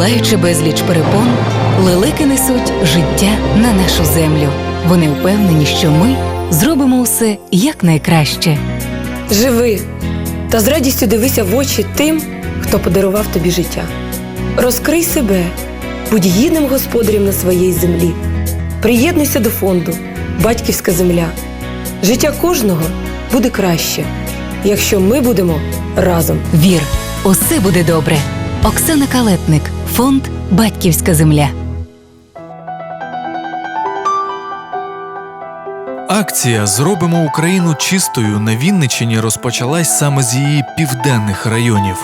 Долаючи безліч перепон, лелеки несуть життя на нашу землю. Вони впевнені, що ми зробимо усе якнайкраще. Живи та з радістю дивися в очі тим, хто подарував тобі життя. Розкрий себе, будь гідним господарем на своїй землі. Приєднуйся до фонду Батьківська земля. Життя кожного буде краще, якщо ми будемо разом. Вір, усе буде добре. Оксана Калетник, фонд Батьківська земля. Акція Зробимо Україну чистою на Вінниччині розпочалась саме з її південних районів.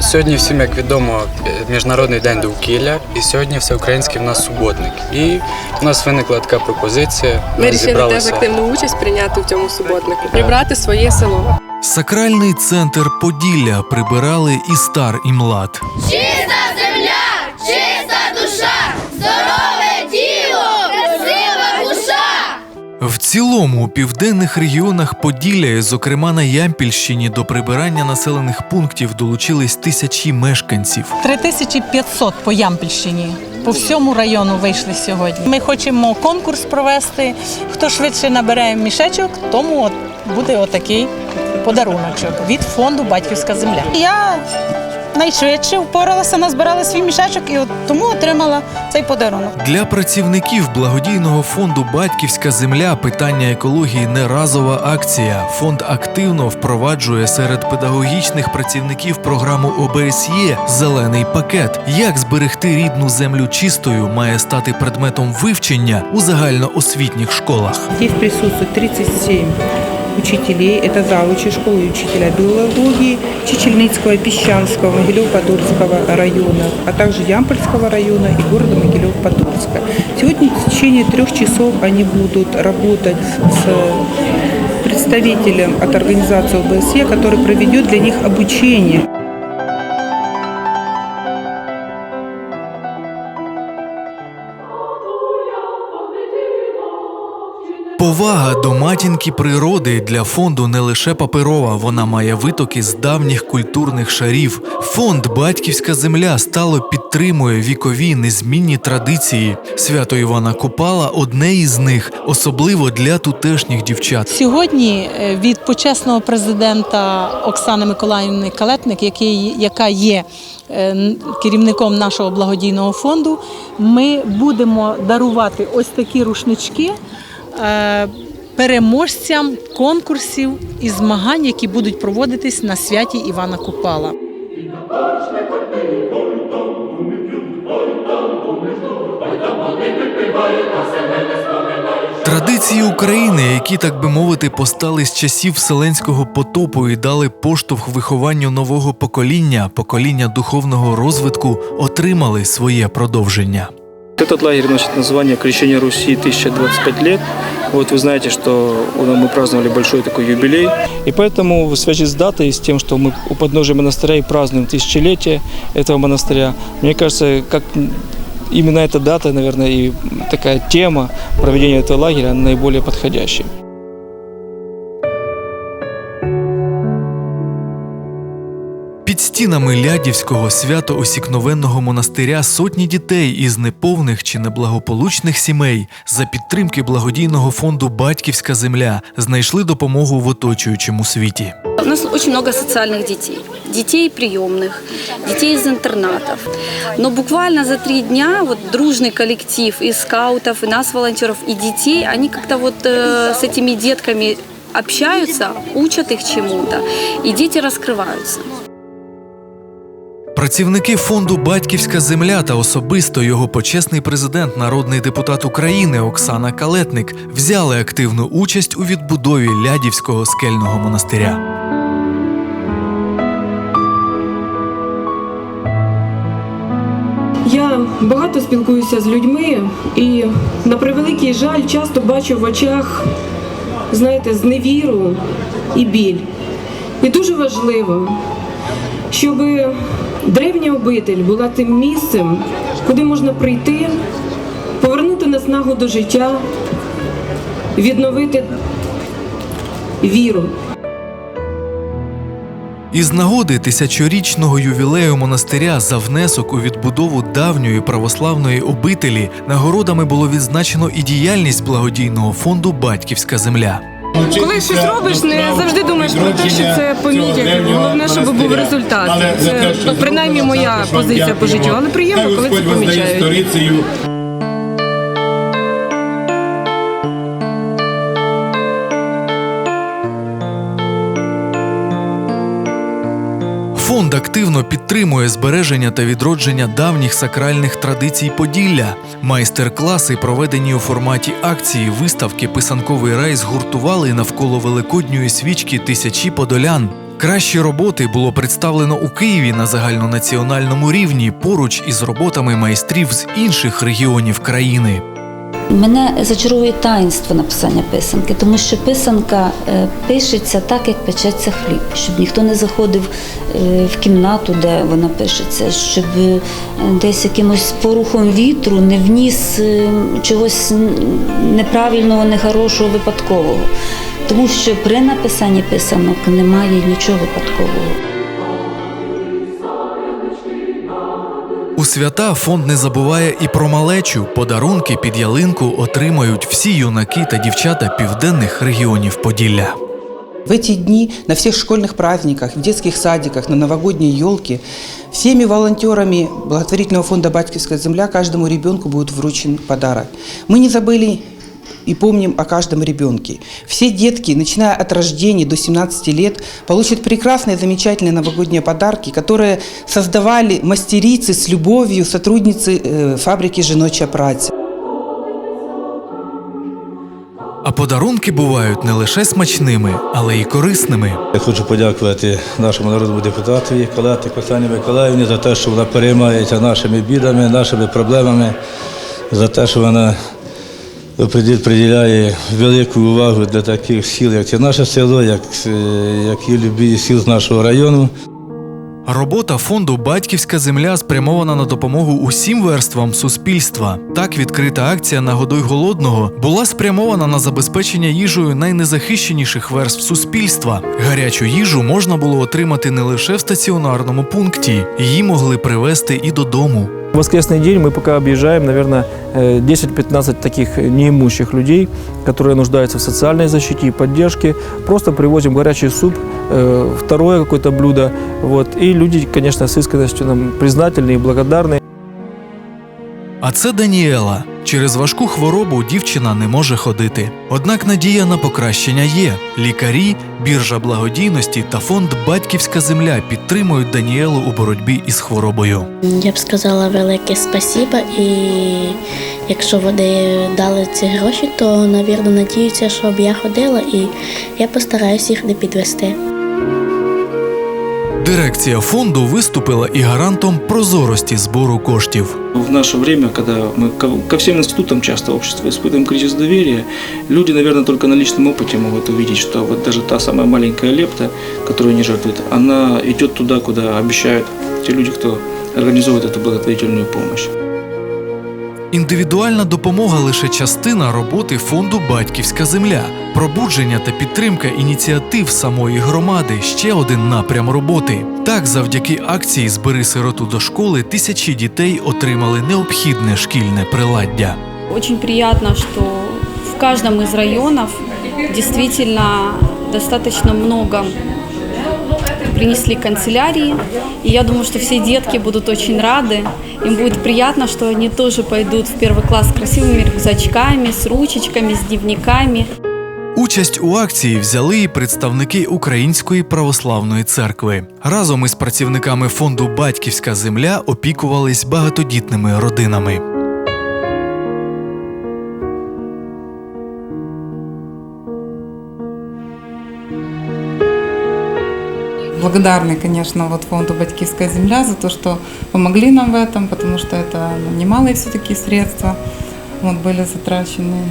Сьогодні всім, як відомо, міжнародний день довкілля, і сьогодні всеукраїнський в нас суботник. І у нас виникла така пропозиція. Ми Ми вирішили теж активну участь прийняти в цьому суботнику, прибрати своє село. Сакральний центр Поділля прибирали і стар, і млад. Чиста земля, чиста душа, здорове тіло, красива душа. В цілому у південних регіонах Поділля, і, зокрема на Ямпільщині, до прибирання населених пунктів долучились тисячі мешканців. 3500 по Ямпільщині. По всьому району вийшли сьогодні. Ми хочемо конкурс провести. Хто швидше набере мішечок, тому от буде отакий подаруночок від фонду Батьківська земля. Я найшвидше впоралася, назбирала свій мішечок і от тому отримала цей подарунок. Для працівників благодійного фонду Батьківська земля питання екології не разова акція. Фонд активно впроваджує серед педагогічних працівників програму ОБСЄ Зелений пакет. Як зберегти рідну землю чистою має стати предметом вивчення у загальноосвітніх школах. Здесь присутствует 37 учителей. Это завучи школы учителя биологии Чечельницкого, Песчанского, Могилев-Подольского района, а также Ямпольского района и города Могилев-Подольска. Сегодня в течение трех часов они будут работать с представителем от организации ОБСЕ, который проведет для них обучение. Повага до матінки природи для фонду не лише паперова, вона має витоки з давніх культурних шарів. Фонд Батьківська земля стало підтримує вікові незмінні традиції. Свято Івана Купала одне із них, особливо для тутешніх дівчат. Сьогодні е, від почесного президента Оксани Миколаївни Калетник, який, яка є е, керівником нашого благодійного фонду, ми будемо дарувати ось такі рушнички переможцям конкурсів і змагань, які будуть проводитись на святі Івана Купала. Традиції України, які, так би мовити, постали з часів вселенського потопу і дали поштовх вихованню нового покоління, покоління духовного розвитку, отримали своє продовження. Этот лагерь носит название «Крещение Руси 1025 лет». Вот вы знаете, что мы праздновали большой такой юбилей. И поэтому в связи с датой, и с тем, что мы у подножия монастыря и празднуем тысячелетие этого монастыря, мне кажется, как именно эта дата, наверное, и такая тема проведения этого лагеря она наиболее подходящая. стінами Лядівського свято-осікновенного монастиря сотні дітей із неповних чи неблагополучних сімей за підтримки благодійного фонду Батьківська земля знайшли допомогу в оточуючому світі. У нас очень много социальных детей. Детей приемных, детей из интернатов. Но буквально за три дня вот дружный коллектив и скаутов, и нас, волонтеров, и детей, они как-то вот э, с этими детками общаются, учат их чему-то, и дети раскрываются. Працівники фонду Батьківська земля та особисто його почесний президент, народний депутат України Оксана Калетник взяли активну участь у відбудові Лядівського скельного монастиря. Я багато спілкуюся з людьми і, на превеликий жаль, часто бачу в очах, знаєте, зневіру і біль. І дуже важливо, щоб древня обитель була тим місцем, куди можна прийти, повернути наснагу до життя, відновити віру. Із нагоди тисячорічного ювілею монастиря за внесок у відбудову давньої православної обителі нагородами було відзначено і діяльність благодійного фонду Батьківська земля. Коли щось робиш, не завжди думаєш про те, що це помітять. Головне, щоб був результат. Це принаймні моя позиція по життю, але приємно, коли це помічають. Фонд активно підтримує збереження та відродження давніх сакральних традицій Поділля. Майстер-класи, проведені у форматі акції, виставки Писанковий рай згуртували навколо великодньої свічки тисячі подолян. Кращі роботи було представлено у Києві на загальнонаціональному рівні поруч із роботами майстрів з інших регіонів країни. Мене зачаровує таїнство написання писанки, тому що писанка е, пишеться так, як печеться хліб, щоб ніхто не заходив е, в кімнату, де вона пишеться, щоб е, десь якимось порухом вітру не вніс чогось неправильного, нехорошого, випадкового. Тому що при написанні писанок немає нічого випадкового. У свята фонд не забуває і про малечу. Подарунки під ялинку отримають всі юнаки та дівчата південних регіонів Поділля. В эти дни на всех школьных праздниках, в детских садиках, на новогодней елке всеми волонтерами благотворительного фонда «Батьковская земля» каждому ребенку будет вручен подарок. Мы не забыли и помним о каждом ребенке. Все детки, начиная от рождения до 17 лет, получат прекрасные, замечательные новогодние подарки, которые создавали мастерицы с любовью, сотрудницы э, фабрики «Женочья праця». А подарунки бувають не лише смачними, але й корисними. Я хочу подякувати нашому народному депутатові Калети Костяні Миколаївні за те, що вона переймається нашими бідами, нашими проблемами, за те, що вона приділ- приділяє велику увагу для таких сіл, як це наше село, як, е, як і любі сіл з нашого району. Робота фонду Батьківська земля спрямована на допомогу усім верствам суспільства. Так, відкрита акція Нагодуй голодного була спрямована на забезпечення їжею найнезахищеніших верств суспільства. Гарячу їжу можна було отримати не лише в стаціонарному пункті, її могли привезти і додому. В воскресный день мы пока объезжаем, наверное, э, 10-15 таких неимущих людей, которые нуждаются в социальной защите и поддержке. Просто привозим горячий суп, э, второе какое-то блюдо. Вот. И люди, конечно, с искренностью нам признательны и благодарны. А це Даніела. Через важку хворобу дівчина не може ходити. Однак надія на покращення є. Лікарі, біржа благодійності та фонд Батьківська земля підтримують Даніелу у боротьбі із хворобою. Я б сказала велике спасіба, і якщо вони дали ці гроші, то навірно надіються, щоб я ходила, і я постараюся їх не підвести. Дирекція фонду виступила і гарантом прозорості збору коштів. В наше время, когда мы ко, ко всем институтам часто общества испытываем кризис доверия, люди, наверное, только на личном опыте могут увидеть, что вот даже та самая маленькая лепта, которую они жертвуют, она идет туда, куда обещают те люди, кто организовывает эту благотворительную помощь. Індивідуальна допомога лише частина роботи фонду Батьківська земля. Пробудження та підтримка ініціатив самої громади ще один напрям роботи. Так, завдяки акції Збери сироту до школи тисячі дітей отримали необхідне шкільне приладдя. Очень приятно, что в каждом из районов действительно достаточно много принесли канцелярии. И я думаю, что все детки будут очень рады. Им будет приятно, что они тоже пойдут в первый класс с красивыми рюкзачками, с ручечками, с дневниками. Участь у акції взяли і представники Української православної церкви. Разом із працівниками фонду Батьківська земля опікувались багатодітними родинами. Благодарны, конечно, вот фонду «Батькивская земля» за то, что помогли нам в этом, потому что это ну, немалые все-таки средства вот, были затрачены.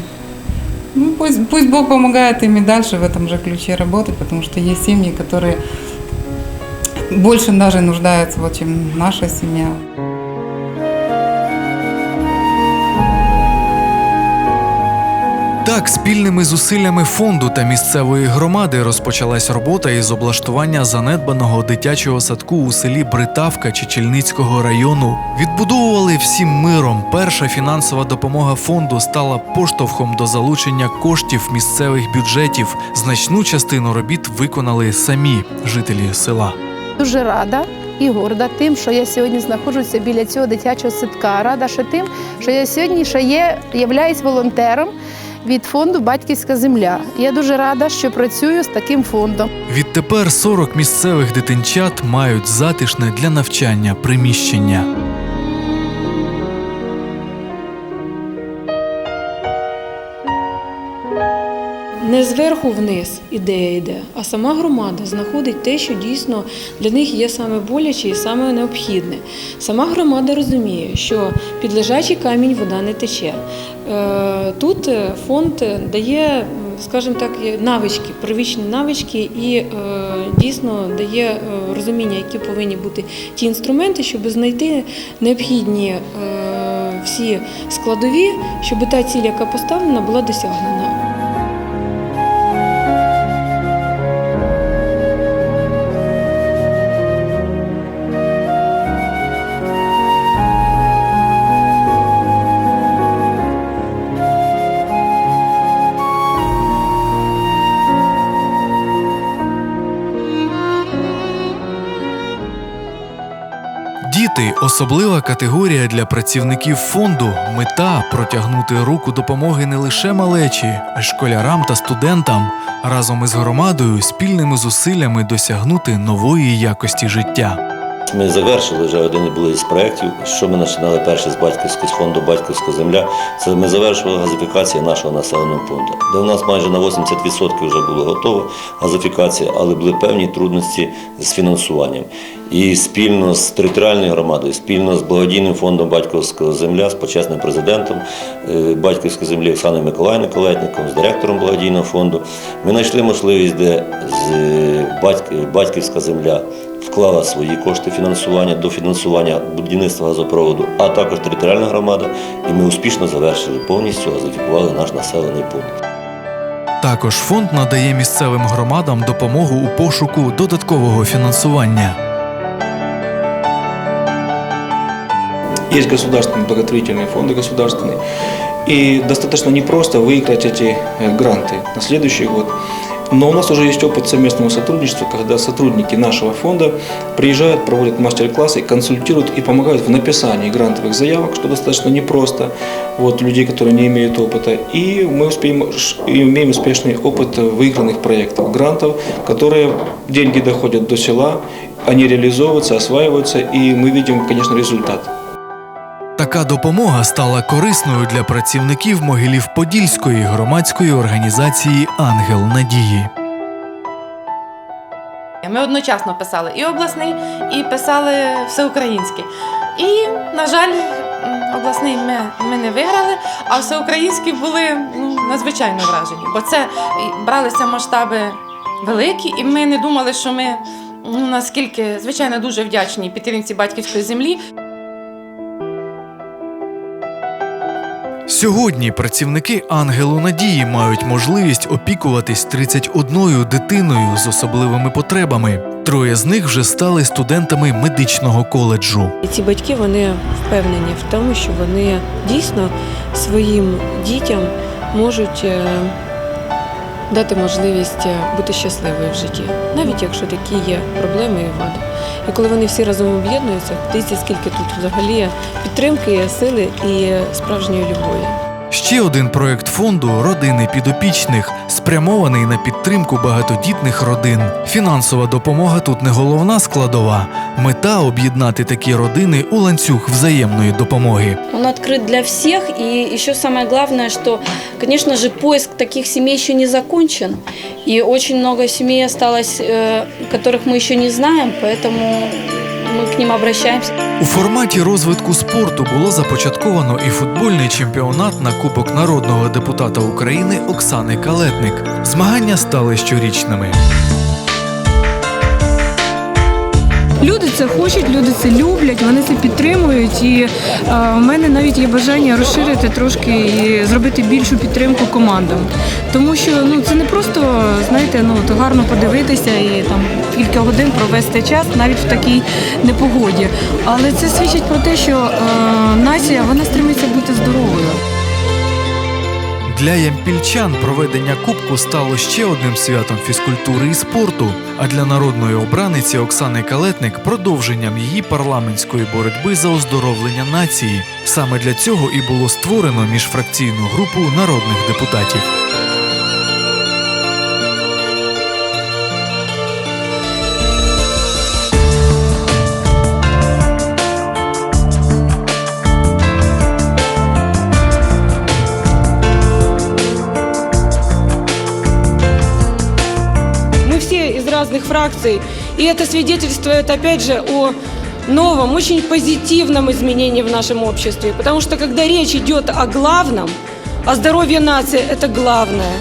Ну, пусть, пусть Бог помогает им и дальше в этом же ключе работать, потому что есть семьи, которые больше даже нуждаются, вот, чем наша семья. Так, спільними зусиллями фонду та місцевої громади розпочалась робота із облаштування занедбаного дитячого садку у селі Бритавка Чечільницького району. Відбудовували всім миром. Перша фінансова допомога фонду стала поштовхом до залучення коштів місцевих бюджетів. Значну частину робіт виконали самі жителі села. Дуже рада і горда тим, що я сьогодні знаходжуся біля цього дитячого садка. Рада ще тим, що я сьогодні ще є, являюсь волонтером від фонду Батьківська земля. Я дуже рада, що працюю з таким фондом. Відтепер 40 місцевих дитинчат мають затишне для навчання приміщення. Не зверху вниз ідея йде, а сама громада знаходить те, що дійсно для них є саме боляче і саме необхідне. Сама громада розуміє, що під лежачий камінь вода не тече. Е, Тут е, фонд дає, скажімо так, навички, первічні навички і е, дійсно дає розуміння, які повинні бути ті інструменти, щоб знайти необхідні всі складові, щоб та ціль, яка поставлена, була досягнена. Діти особлива категорія для працівників фонду. Мета протягнути руку допомоги не лише малечі, а й школярам та студентам разом із громадою спільними зусиллями досягнути нової якості життя. Ми завершили вже один були із проєктів, що ми починали перше з батьківського фонду Батьківська земля. Це ми завершили газифікацію нашого населеного пункту, де у нас майже на 80% вже було готово газифікація, але були певні трудності з фінансуванням. І спільно з територіальною громадою, спільно з благодійним фондом Батьківська земля, з почесним президентом е, Батьківської землі Оксаною Миколаївною Колетником, з директором благодійного фонду, ми знайшли можливість, де е, батьк- батьківська земля вклала свої кошти фінансування до фінансування будівництва газопроводу, а також територіальна громада, і ми успішно завершили повністю газифікували наш населений пункт. Також фонд надає місцевим громадам допомогу у пошуку додаткового фінансування. Есть государственные благотворительные фонды государственные. И достаточно непросто выиграть эти э, гранты на следующий год. Но у нас уже есть опыт совместного сотрудничества, когда сотрудники нашего фонда приезжают, проводят мастер-классы, консультируют и помогают в написании грантовых заявок, что достаточно непросто. Вот людей, которые не имеют опыта. И мы успеем, имеем успешный опыт выигранных проектов, грантов, которые деньги доходят до села, они реализовываются, осваиваются, и мы видим, конечно, результат. Така допомога стала корисною для працівників Могилів Подільської громадської організації Ангел Надії. Ми одночасно писали і обласний, і писали всеукраїнський. І, на жаль, обласний ми, ми не виграли, а всеукраїнські були ну, надзвичайно вражені. Бо це бралися масштаби великі, і ми не думали, що ми ну, наскільки, звичайно, дуже вдячні підтримці батьківської землі. Сьогодні працівники Ангелу Надії мають можливість опікуватись 31 дитиною з особливими потребами. Троє з них вже стали студентами медичного коледжу. Ці батьки вони впевнені в тому, що вони дійсно своїм дітям можуть е, дати можливість е, бути щасливою в житті, навіть якщо такі є проблеми і вади. І коли вони всі разом об'єднуються, дивіться, скільки тут взагалі підтримки, сили і справжньої любові. Ще один проект фонду Родини підопічних спрямований на підтримку багатодітних родин. Фінансова допомога тут не головна складова. Мета об'єднати такі родини у ланцюг взаємної допомоги. Он открыт для всех, и еще самое главное, что, конечно же, поиск таких семей еще не закончен, и очень много семей осталось, э, которых мы еще не знаем, поэтому мы к ним обращаемся. У форматі розвитку спорту було започатковано і футбольний чемпіонат на Кубок народного депутата України Оксани Калетник. Змагання стали щорічними. Люди це хочуть, люди це люблять, вони це підтримують. І е, в мене навіть є бажання розширити трошки і зробити більшу підтримку командам. Тому що ну це не просто знаєте, ну то гарно подивитися і там кілька годин провести час навіть в такій непогоді. Але це свідчить про те, що е, нація вона стремиться бути здоровою. Для ямпільчан проведення кубку стало ще одним святом фізкультури і спорту. А для народної обраниці Оксани Калетник продовженням її парламентської боротьби за оздоровлення нації. Саме для цього і було створено міжфракційну групу народних депутатів. Фракций, и это свидетельствует, опять же, о новом, очень позитивном изменении в нашем обществе. Потому что когда речь идет о главном, о здоровье нации, это главное.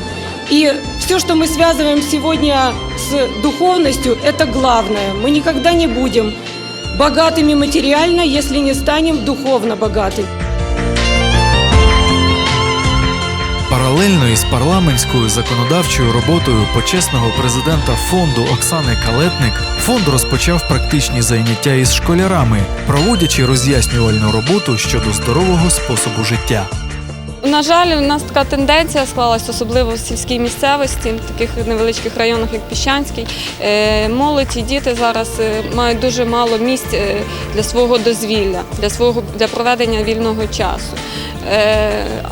И все, что мы связываем сегодня с духовностью, это главное. Мы никогда не будем богатыми материально, если не станем духовно богаты. Паралельно із парламентською законодавчою роботою почесного президента фонду Оксани Калетник фонд розпочав практичні заняття із школярами, проводячи роз'яснювальну роботу щодо здорового способу життя. На жаль, у нас така тенденція склалась, особливо в сільській місцевості, в таких невеличких районах, як Піщанський. Е, Молодь і діти зараз е, мають дуже мало місць е, для свого дозвілля, для свого для проведення вільного часу.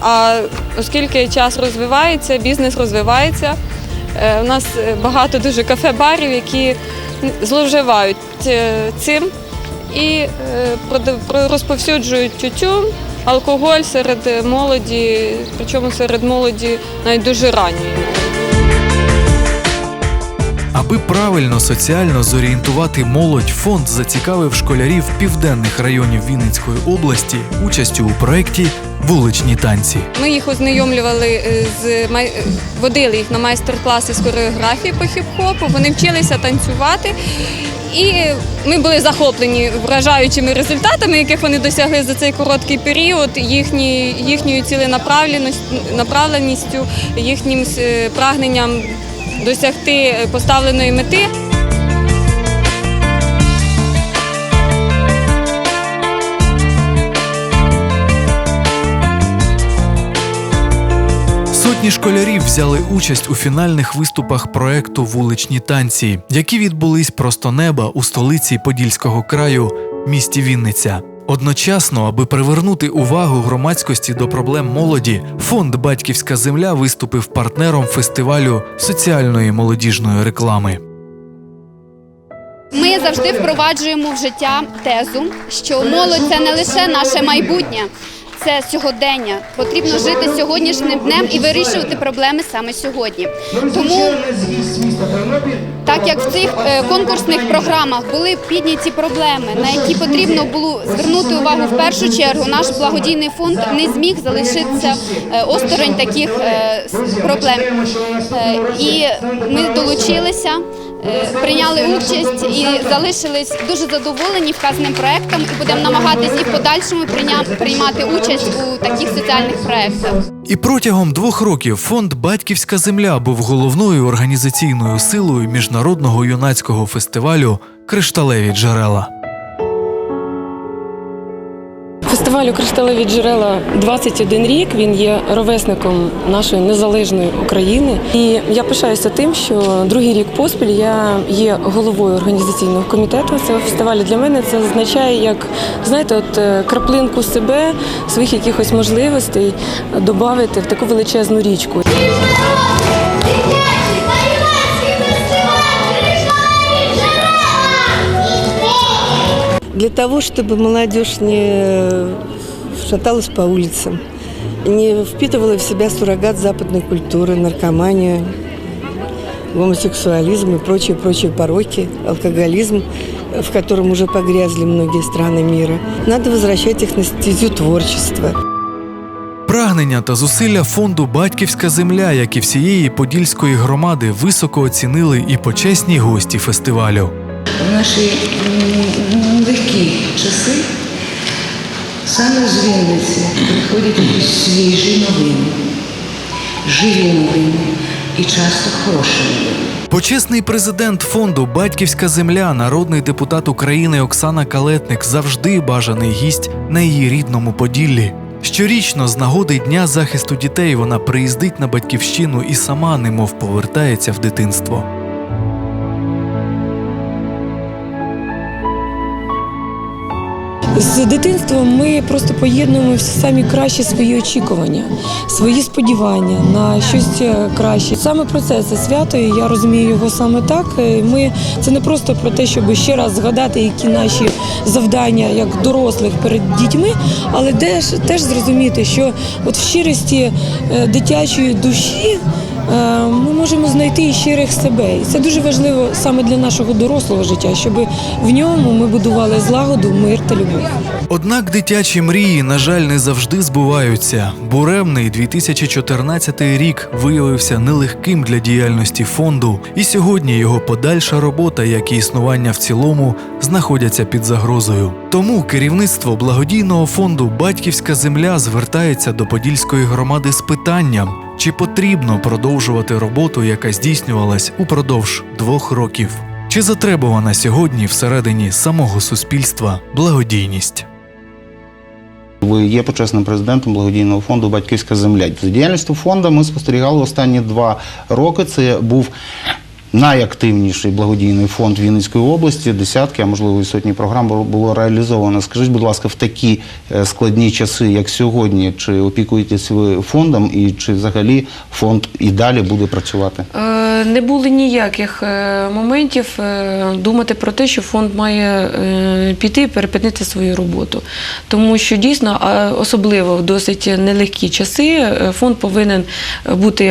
А оскільки час розвивається, бізнес розвивається, у нас багато дуже кафе-барів, які зловживають цим і розповсюджують тютюн, алкоголь серед молоді, причому серед молоді навіть дуже ранньої. Аби правильно соціально зорієнтувати молодь, фонд зацікавив школярів південних районів Вінницької області участю у проєкті Вуличні танці. Ми їх ознайомлювали е, з е, водили їх на майстер-класи з хореографії по хіп-хопу. Вони вчилися танцювати. І ми були захоплені вражаючими результатами, яких вони досягли за цей короткий період, їхні, їхньою ціленаправленістю, їхнім е, прагненням досягти поставленої мети. Сотні школярів взяли участь у фінальних виступах проекту Вуличні танці, які відбулись просто неба у столиці Подільського краю, місті Вінниця. Одночасно, аби привернути увагу громадськості до проблем молоді, фонд Батьківська земля виступив партнером фестивалю соціальної молодіжної реклами. Ми завжди впроваджуємо в життя тезу, що молодь це не лише наше майбутнє, це сьогодення. Потрібно жити сьогоднішнім днем і вирішувати проблеми саме сьогодні. Тому так як в цих е, конкурсних програмах були підняті проблеми, на які потрібно було звернути увагу в першу чергу, наш благодійний фонд не зміг залишитися е, осторонь таких е, проблем. І ми долучилися. Прийняли участь і залишились дуже задоволені вказаним проектом і будемо намагатись і в подальшому приймати участь у таких соціальних проектах. І протягом двох років фонд Батьківська земля був головною організаційною силою міжнародного юнацького фестивалю Кришталеві джерела. Фестивалю Кришталеві джерела 21 рік. Він є ровесником нашої незалежної України. І я пишаюся тим, що другий рік поспіль я є головою організаційного комітету цього фестивалю. Для мене це означає, як знаєте, от е, краплинку себе, своїх якихось можливостей додати в таку величезну річку. Для того, чтобы молодежь не шаталась по улицам, не впитывала в себя суррогат западной культуры, наркоманию, гомосексуализм и прочие-прочие пороки, алкоголизм, в котором уже погрязли многие страны мира. Надо возвращать их на стезю творчества. Прагнення та зусилля фонду Батьківська земля, як і всієї подільської громади, високо оцінили і почесні гості фестивалю. Наші м, часи саме з Вінниці приходять якісь свіжі новини, живі новини і часто хороші новини. Почесний президент фонду Батьківська земля, народний депутат України Оксана Калетник завжди бажаний гість на її рідному Поділлі. Щорічно, з нагоди Дня захисту дітей, вона приїздить на батьківщину і сама, немов повертається в дитинство. З дитинством ми просто поєднуємо всі самі кращі свої очікування, свої сподівання на щось е, краще. Саме про це це свято, і я розумію його саме так. Е, Ми це не просто про те, щоб ще раз згадати, які наші завдання як дорослих перед дітьми, але теж, теж зрозуміти, що от в щирості е, дитячої душі. Е, Ми можемо знайти і щирих себе, і це дуже важливо саме для нашого дорослого життя, щоб в ньому ми будували злагоду, мир та любов. Однак дитячі мрії, на жаль, не завжди збуваються. Буремний 2014 рік виявився нелегким для діяльності фонду, і сьогодні його подальша робота, як і існування в цілому, знаходяться під загрозою. Тому керівництво благодійного фонду Батьківська земля звертається до Подільської громади з питанням, чи потрібно продовжувати роботу, яка здійснювалась упродовж двох років. Чи затребувана сьогодні всередині самого суспільства благодійність? Ви є почесним президентом благодійного фонду Батьківська земля. За діяльністю фонду ми спостерігали останні два роки. Це був найактивніший благодійний фонд Вінницької області. Десятки, а можливо і сотні програм було- реалізовано. Скажіть, будь ласка, в такі е, складні часи, як сьогодні, чи опікуєтесь ви фондом, і чи взагалі фонд і далі буде працювати? Е, Не було ніяких е, моментів думати про те, що фонд має піти і перепинити свою роботу. Тому що дійсно, особливо в досить нелегкі часи, фонд повинен бути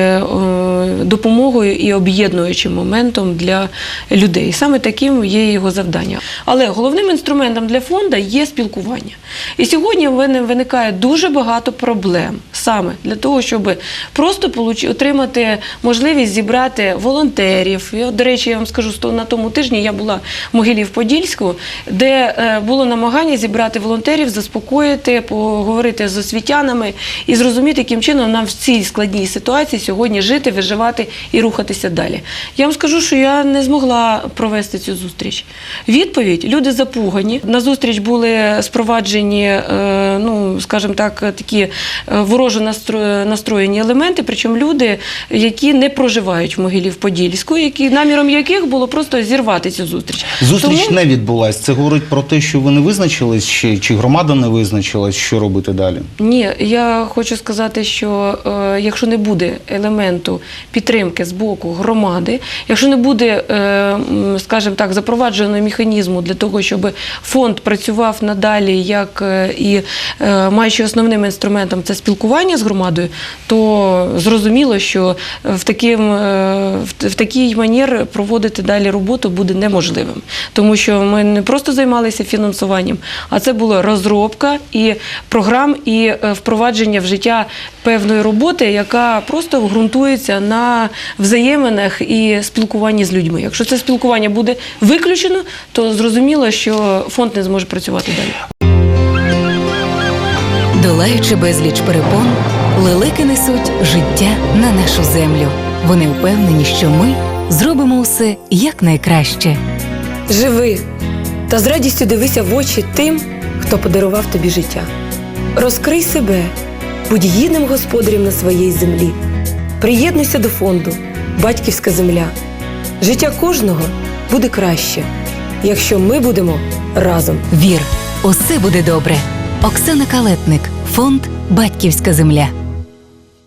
допомогою і об'єднуючим моментом для людей. Саме таким є його завдання. Але головним інструментом для фонду є спілкування. І сьогодні в мене виникає дуже багато проблем саме для того, щоб просто отримати можливість зібрати волонтерів. І, до речі, я вам скажу, що на тому тижні я була в Могилів-Подільську, де е, було намагання зібрати волонтерів, заспокоїти, поговорити з освітянами і зрозуміти, яким чином нам в цій складній ситуації сьогодні жити, виживати і рухатися далі. Я вам скажу, що я не змогла провести цю зустріч. Відповідь: люди запугані. На зустріч були спроваджені, е, ну скажімо так, такі е, вороже настро- настроєні елементи, причому люди, які не проживають в Могилів-Подільську, які наміром яких було просто зірвати цю зустріч. Зустріч Тому- не відбулась. Це говорить про те, що ви не визначились ще, чи громада не визначилась, що робити далі. Ні, я хочу сказати, що е, якщо не буде елементу підтримки з боку громади, якщо не буде, е, скажімо так, запровадженого механізму для того, щоб фонд працював надалі, як е, і е, маючи основним інструментом це спілкування з громадою, то зрозуміло, що в таким в, такий манір проводити далі роботу буде неможливим, тому що ми не просто займалися фінансуванням, а це була розробка і програм, і впровадження в життя певної роботи, яка просто ґрунтується на взаєминах і спілкуванні з людьми. Якщо це спілкування буде виключено, то зрозуміло, що фонд не зможе працювати далі. Долаючи безліч перепон, лелеки несуть життя на нашу землю. Вони впевнені, що ми зробимо усе якнайкраще. Живи та з радістю дивися в очі тим, хто подарував тобі життя. Розкрий себе, будь гідним господарем на своїй землі. Приєднуйся до фонду Батьківська земля. Життя кожного буде краще, якщо ми будемо разом. Вір, усе буде добре. Оксана Калетник, фонд Батьківська земля.